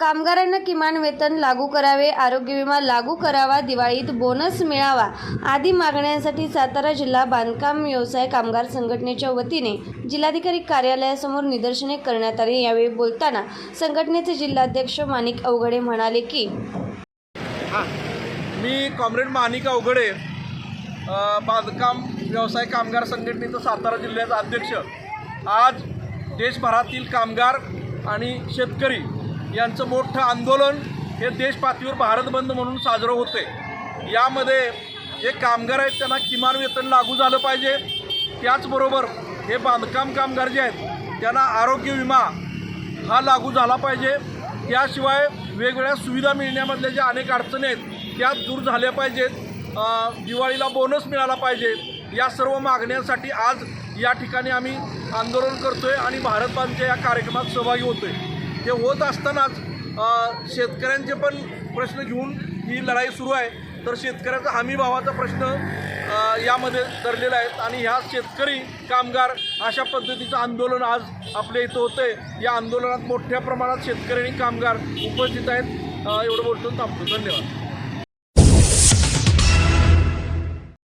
कामगारांना किमान वेतन लागू करावे आरोग्य विमा लागू करावा दिवाळीत बोनस मिळावा आदी मागण्यांसाठी सातारा जिल्हा बांधकाम व्यवसाय कामगार संघटनेच्या वतीने जिल्हाधिकारी कार्यालयासमोर निदर्शने करण्यात आली. यावेळी बोलताना संघटनेचे जिल्हाध्यक्ष माणिक अवघडे म्हणाले की मी कॉम्रेड माणिक अवघडे बांधकाम व्यवसाय कामगार संघटनेचा सातारा जिल्ह्याचा अध्यक्ष. आज देशभरातील कामगार आणि शेतकरी यांचं मोठं आंदोलन हे देशपातळीवर भारत बंद म्हणून साजरं होते यामध्ये जे कामगार आहेत त्यांना किमान वेतन लागू झालं पाहिजे. त्याचबरोबर हे बांधकाम कामगार जे आहेत त्यांना आरोग्य विमा हा लागू झाला पाहिजे. त्याशिवाय वेगवेगळ्या सुविधा मिळण्यामधल्या ज्या अनेक अडचणी आहेत त्या दूर झाल्या पाहिजेत. दिवाळीला बोनस मिळाला पाहिजे. या सर्व मागण्यांसाठी आज या ठिकाणी आम्ही आंदोलन करतोय आणि भारत बांधच्या या कार्यक्रमात सहभागी होतोय. ते होत असतानाच शेतकऱ्यांचे पण प्रश्न घेऊन ही लढाई सुरू आहे. तर शेतकऱ्याचा हमी भावाचा प्रश्न यामध्ये धरलेला आहे. आणि ह्या शेतकरी कामगार अशा पद्धतीचं आंदोलन आज आपल्या इथं होतं आहे या आंदोलनात मोठ्या प्रमाणात शेतकरी आणि कामगार उपस्थित आहेत. एवढं बोलतो थांबतो. धन्यवाद.